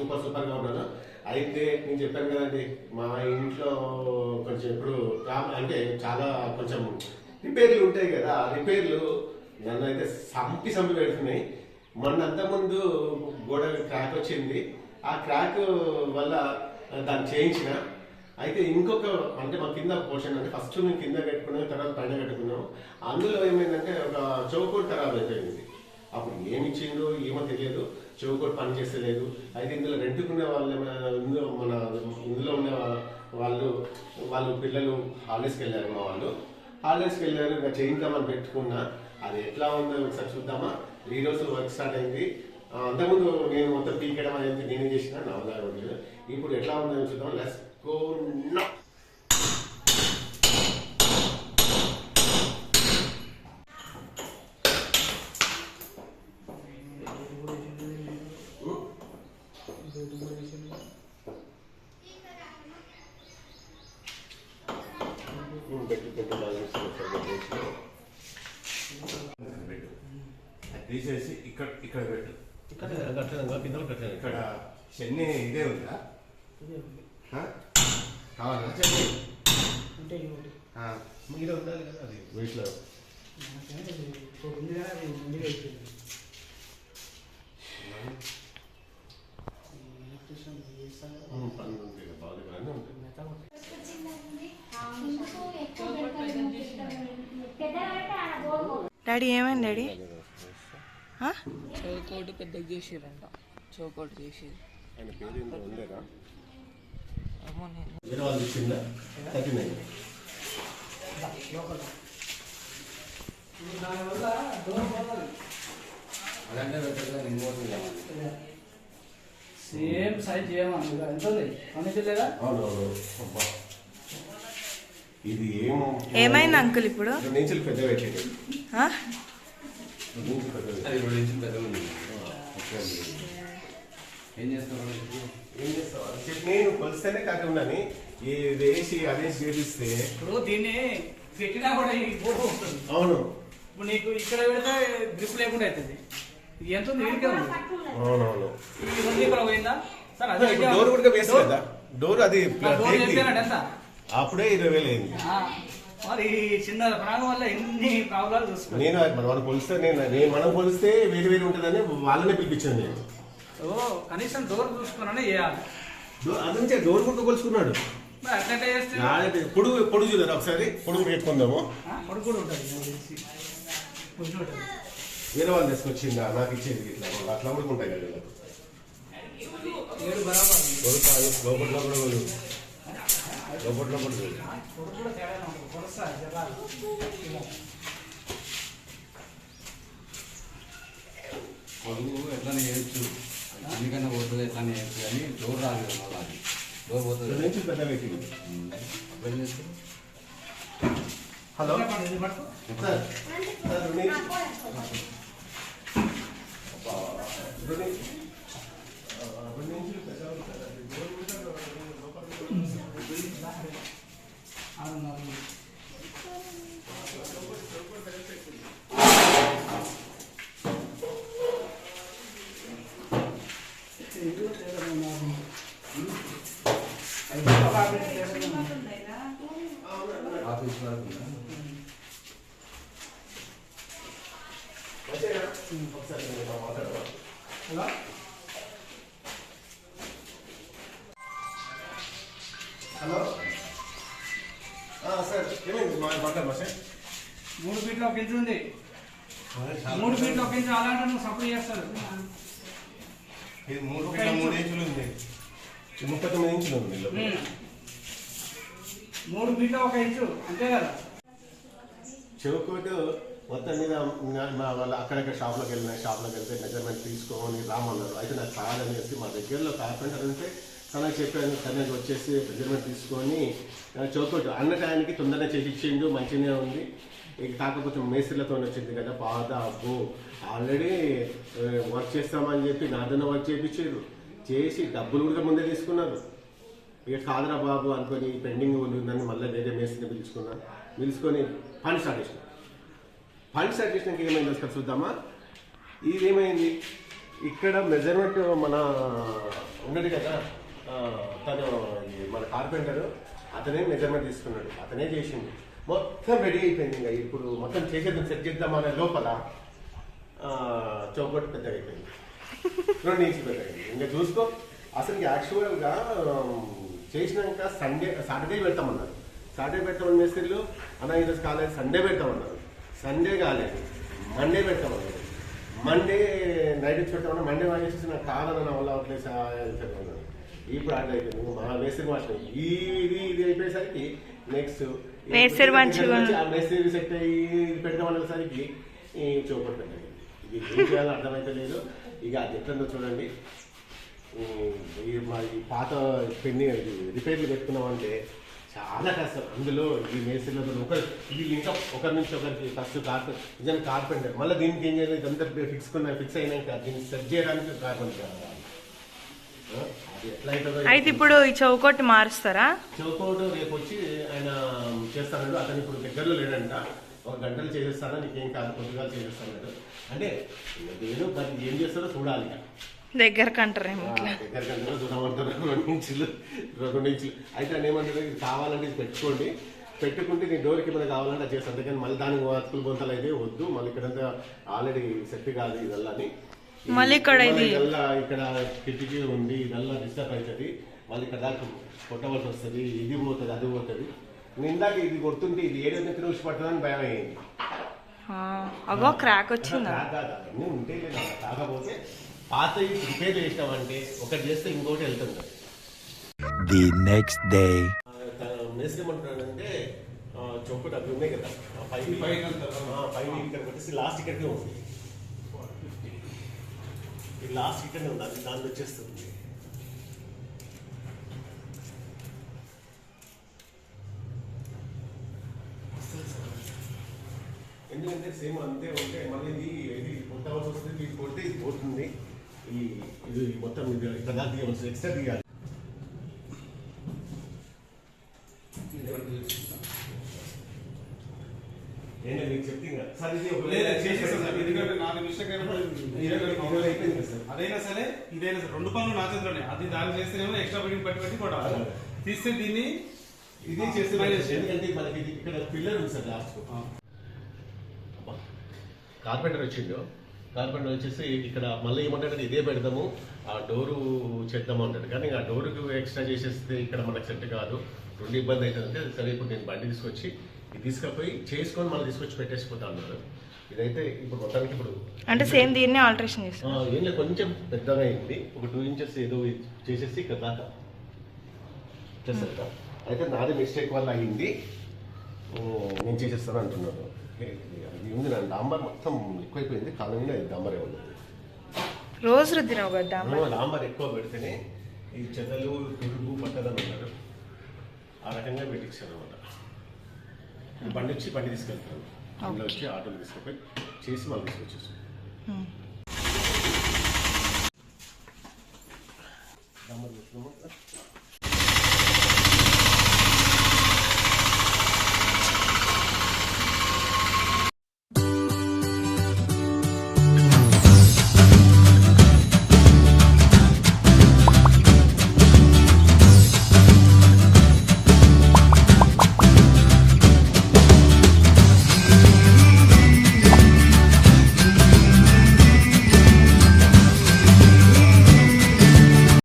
Super సూపర్గా ఉన్నాను. అయితే నేను చెప్పాను కదండి మా ఇంట్లో కొంచెం ఇప్పుడు అంటే చాలా కొంచెం రిపేర్లు ఉంటాయి కదా ఆ రిపేర్లు నన్ను అయితే సంపి సంపి పెడుతున్నాయి. మొన్న అంతకుముందు గోడ క్రాక్ వచ్చింది. ఆ క్రాక్ వల్ల దాన్ని చేయించిన. అయితే ఇంకొక అంటే మా కింద పోర్షన్ అంటే ఫస్ట్ మేము కింద కట్టుకున్నాం తర్వాత పైన కట్టుకున్నాం. అందులో ఏమైందంటే ఒక చౌకోట్ ఖరాబ్ అయిపోయింది. అప్పుడు ఏమి ఇచ్చిందో ఏమో తెలియదు. చౌకోట్ పని చేస్తలేదు. అయితే ఇందులో రెంట్కునే వాళ్ళు ఏమైనా ఇందులో మన ఇందులో ఉన్న వాళ్ళు వాళ్ళు పిల్లలు హాలిడేస్కి వెళ్ళారు మా వాళ్ళు. హాలిడేస్కి వెళ్ళారు ఇంకా చేయించామని పెట్టుకున్నా. అది ఎట్లా ఉందో ఒకసారి చూద్దామా? ఈ రోజు వర్క్ స్టార్ట్ అయింది. అంతకుముందు నేను మొత్తం పీకడం అనేది నేనే చేసిన నా ఉదాహరణ ఇప్పుడు ఎట్లా ఉందో చూద్దాం లెస్ గో నా పెట్టు పెట్టు బాగా చేస్తాను, ఒకసారి పెట్టేసి. పెట్టు అది తీసేసి ఇక్కడ ఇక్కడ పెట్టు. ఇక్కడ? కింద. ఇక్కడ చెన్ని ఇదే ఉందా? కావాలా? ఉండాలి కదా అది. వీటిలో ఉంటుంది. డాడీ ఏమైంది డాడీ? చౌకోటి పెద్దగా చేసిరంట చౌకోటి చేసి ఆయన పేరు ఏందో ఉండేదా ఏమో నేను వేరే వాళ్ళు ఇచ్చిందా థర్టీ నైన్ లోపల ఇప్పుడు దానివల్ల డోర్ పోతుంది సేమ్ సైజ్ చేయమని ఎంత ఉంది. ఇది ఏమో? ఏమైంది అంకుల్ ఇప్పుడు? పెద్ద పెట్టింది. ఏం చేస్తున్నావు ఏం చేస్తావు? కొలిస్తేనే కాక ఉన్నాను ఈ వేసి అరేంజ్ చేపిస్తే ఇప్పుడు దీన్ని పెట్టినా కూడా ఈ బోర్డు ఉంటుంది అవును. ఇప్పుడు నీకు ఇక్కడ పెడితే గ్రిప్ లేకుండా అవుతుంది ఇది ఎంత ఉంది? వీడికే ఉంది. అవునవును. ఈ రెండు ఇక్కడ పోయిందా? సార్ అదే ఇప్పుడు డోర్ కూడా వేసి కదా. డోర్ అది అప్పుడే ఇరవై వేలు అయింది. మరి చిన్న ప్రాణం వల్ల ఎన్ని ప్రాబ్లాలు చూసుకోవాలి నేను మన వాళ్ళు కొలిస్తే నేను నేను మనం కొలిస్తే వేరు వేరు ఉంటుందని వాళ్ళనే పిలిపించాను నేను. ఓ కనీసం డోర్ చూసుకున్నానే చేయాలి. డోర్ అది నుంచే డోర్ కూడా కొలుచుకున్నాడు మరి అట్లయితే చేస్తే? పొడుగు పొడుగు చూద్దాం ఒకసారి పొడుగు పెట్టుకుందాము. పొడుగు కూడా ఉంటుంది. కొంచెం ఉంటుంది. వేరే వాళ్ళు తీసుకొచ్చిందా? నాకు ఇచ్చేది ఇట్లా. అట్లా కూడా ఉంటాయి కదా లోపల కూడా లోపల లోపల కూడా. పొడుగు కూడా తేడా ఉంటుంది కొలసా జరాలు ఇలా. పొడుగు ఎట్లనే చేయొచ్చు ఎందుకన్నా పోతుంది ఎట్లనే చేయొచ్చు కానీ డోర్ రాదు కదా మళ్ళీ అది డోర్ పోతుంది రెండు నుంచి పెద్ద పెట్టింది ఎట్లా చేస్తే హలో పట్టుకో, ఇది పట్టుకో. సార్ సార్ రెండు నుంచి అబ్బా, రెండు నుంచి ఆ, రెండు నుంచి పెద్ద ఉంటుంది. అది డోర్ కూడా లోపల ఆరు నాలుగు. ఇది కూడా తేడా ఉంది. అది ఒక ఆపరేట్ తేడా ఉంది. ఆఫీస్ వరకు ఉందా? వచ్చేనా? ఒకసారి నేను మాట్లాడవా? హలో సార్ ఏమైంది మాట్లాడమా సార్ మూడు ఫీట్లు ఒక ఇంచు ఉంది. మూడు ఫీట్లు ఒక ఇంచు అలాంటి నువ్వు సప్లై చేస్తారు. ఇది మూడు మూడు ఇంచులు ఉంది. ముప్పై తొమ్మిది ఇంచులు ఉంది. మూడు ఫీట్లు ఒక ఇంచు అంతే కదా? చెవుకోటు మొత్తం మీద మా వాళ్ళ అక్కడక్కడ షాప్లోకి వెళ్ళిన షాప్లోకి వెళ్తే మెజర్మెంట్ తీసుకోమని రామన్నారు. అయితే నాకు కాదనేసి మా దగ్గరలో కార్పెంటర్ ఉంటే తనకు చెప్పాను తనకి వచ్చేసి మెజర్మెంట్ తీసుకొని చౌకోటు అన్న టైంకి తొందరగా చేసిచ్చిండు మంచిగానే ఉంది. ఇక కాకపోతే మేస్త్రీలతో వచ్చింది కదా పాత అబ్బో. ఆల్రెడీ వర్క్ చేస్తామని చెప్పి నాదన్న వర్క్ చేయించారు చేసి డబ్బులు కూడా ముందే తీసుకున్నారు. ఇక కాదరా బాబు అనుకొని పెండింగ్ ఉందని మళ్ళీ వేరే మేస్త్రిని పిలుచుకున్నాను పిలుచుకొని పని స్టార్ట్ చేసిన. పని స్టార్ట్ చేసినాక ఏమైంది అసలు చూద్దామా? ఇది ఏమైంది ఇక్కడ మెజర్మెంట్ మన ఉన్నది కదా తను ఈ మన కార్పెంటర్ అతనే మెజర్మెంట్ తీసుకున్నాడు. అతనే చేసింది. మొత్తం రెడీ అయిపోయింది ఇంకా. ఇప్పుడు మొత్తం చేసేద్దాం సెట్ చేద్దాం అనే లోపల చౌకట్ పెద్దగా అయిపోయింది. రెండు ఇంచులు పెద్దగా అయింది. ఇంకా చూసుకో. అసలు యాక్చువల్గా చేసినాక సండే సాటర్డే పెడతామన్నారు. సాటర్డే పెడతామని మేస్త్రీలు అన్న ఈరోజు కాలేదు సండే పెడతామన్నారు. సండే కాలేదు మండే పెడతామన్నారు. మండే నైట్ వచ్చి పెడతామన్నా మండే వాడేసి నాకు కావాలన్న నా వల్ల అవట్లేదు చెప్పాను ఇప్పుడు ఆర్డర్ అయిపోయింది. మా మేస్త్రి మాస్టర్ ఈ ఇది ఇది అయిపోయేసరికి నెక్స్ట్ మేస్త్రి సెట్ అయ్యి ఇది చౌకట్ పెట్టండి ఇది ఏం చేయాలో అర్థమైతే లేదు. ఇక అది ఎట్లందో చూడండి. ఈ మా ఈ పాత పెన్ని రిపేర్లు పెట్టుకున్నామంటే చాలా కష్టం. అందులో ఈ మేస్త్రిలో ఒక ఇది ఇంకా ఒకరి నుంచి ఒకరికి ఫస్ట్ కార్పెంట్ నిజానికి కార్పెంటర్. మళ్ళీ దీనికి ఏం చేయాలి? ఇదంతా ఫిక్స్ ఫిక్స్ అయినాక దీన్ని సెట్ చేయడానికి కార్పెంటర్ కావాలి. అయితే ఇప్పుడు ఈ చౌకట్టు మారుస్తారా? చౌకోటు రేపు వచ్చి ఆయన చేస్తాడు. అతను ఇప్పుడు దగ్గరలో లేడంట. ఒక గంటలు చేసేస్తానా నీకేం కాదు కొద్దిగా చేసేస్తాడు అంటే నేను మరి ఏం చేస్తాడో చూడాలి. దగ్గరకు అంటారేమో ఆ, ఇట్లా దగ్గర రెండు ఇంచులు రెండు ఇంచులు. అయితే ఏమంటారు ఇది కావాలంటే ఇది పెట్టుకోండి. పెట్టుకుంటే నీ డోర్కి ఏమైనా కావాలంటే అది చేస్తాను కానీ మళ్ళీ దానికి అతుకులు బొంతలు అయితే వద్దు. మళ్ళీ ఇక్కడంతా ఆల్రెడీ సెట్ కాదు ఇదల్లా అని. మళ్ళీ ఇక్కడ ఇది- ఇదల్లా ఇక్కడ కిటికీ ఉంది ఇదల్లా డిస్టర్బ్ అవుతుంది. మళ్ళీ ఇక్కడ దాకా కొట్టవలసి వస్తుంది ఇది పోతుంది అది పోతుంది. నేను ఇందాక ఇది కొడుతుంటే ఇది ఏడైనా తిరిగి పట్టదని భయం అయ్యింది. అగో క్రాక్ వచ్చిందా? కాకపోతే పాత రిపేర్ చేసినామంటే ఒకటి చేస్తే ఇంకోటి వెళ్తుంది. The next day. మేస్త్రి ఏమంటున్నాడంటే చౌకటి అవి ఉన్నాయి కదా. పైన పైన ఇక్కడ పెట్టేసి లాస్ట్ ఇక్కడికే ఉంది. ఈ లాస్ట్ ఇక్కడనే ఉంది. అది దాన్ని వచ్చేస్తుంది. ఎందుకంటే సేమ్ అంతే ఉంటే మళ్ళీ ఇది ఇది కొట్టవలసి వస్తుంది ఇది కొడితే ఇది పోతుంది. ఈ ఇది మొత్తం ఇక్కడ దాకా తీయవలసి ఎక్స్ట్రా తీయాలి. ఏంటో మీకు సార్ ఇది. ఎందుకంటే అయిపోయింది సార్. అదైనా సరే ఇదైనా సరే రెండు పనులు నా చేతిలోనే. అది దాన్ని చేస్తేనేమో ఎక్స్ట్రా బిల్డింగ్ పట్టి పెట్టి కొట్టాలి. తీస్తే దీన్ని ఇది చేస్తే ఎందుకంటే మనకి ఇక్కడ పిల్లర్ ఉంది సార్ లాస్ట్ కార్పెంటర్ వచ్చిండు. కార్పెంటర్ వచ్చేసి ఇక్కడ మళ్ళీ ఏమంటాడు ఇదే పెడదాము ఆ డోరు చేద్దాము అంటాడు. కానీ ఆ డోరుకు ఎక్స్ట్రా చేసేస్తే ఇక్కడ మనకు సెట్ కాదు. రెండు ఇబ్బంది అవుతుందంటే సరే ఇప్పుడు నేను బండి తీసుకొచ్చి ఇది తీసుకపోయి చేసుకొని మళ్ళీ తీసుకొచ్చి పెట్టేసిపోతా అన్నాడు. ఇదైతే ఇప్పుడు మొత్తానికి ఇప్పుడు అంటే సేమ్ దీన్ని ఆల్టరేషన్ చేస్తాం ఏం లేదు కొంచెం పెద్దగా అయింది. ఒక టూ ఇంచెస్ ఏదో చేసేసి ఇక్కడ దాకా. చేసేస్తా అయితే నాది మిస్టేక్ వల్ల అయింది. నేను చేసేస్తాను అంటున్నాను అది ఉంది నా డాంబర్ మొత్తం ఎక్కువైపోయింది కాలనీలో ఇది డాంబరే ఉంది. రోజు రుద్దినావు కదా డాంబర్? ఎక్కువ పెడితేనే ఈ చెదలు పురుగు పట్టదని అన్నారు ఆ రకంగా పెట్టించాను అనమాట బండి వచ్చి బండి తీసుకెళ్తాను బండి వచ్చి ఆటోలు తీసుకుపోయి చేసి మళ్ళీ తీసుకొచ్చేసాను డాంబర్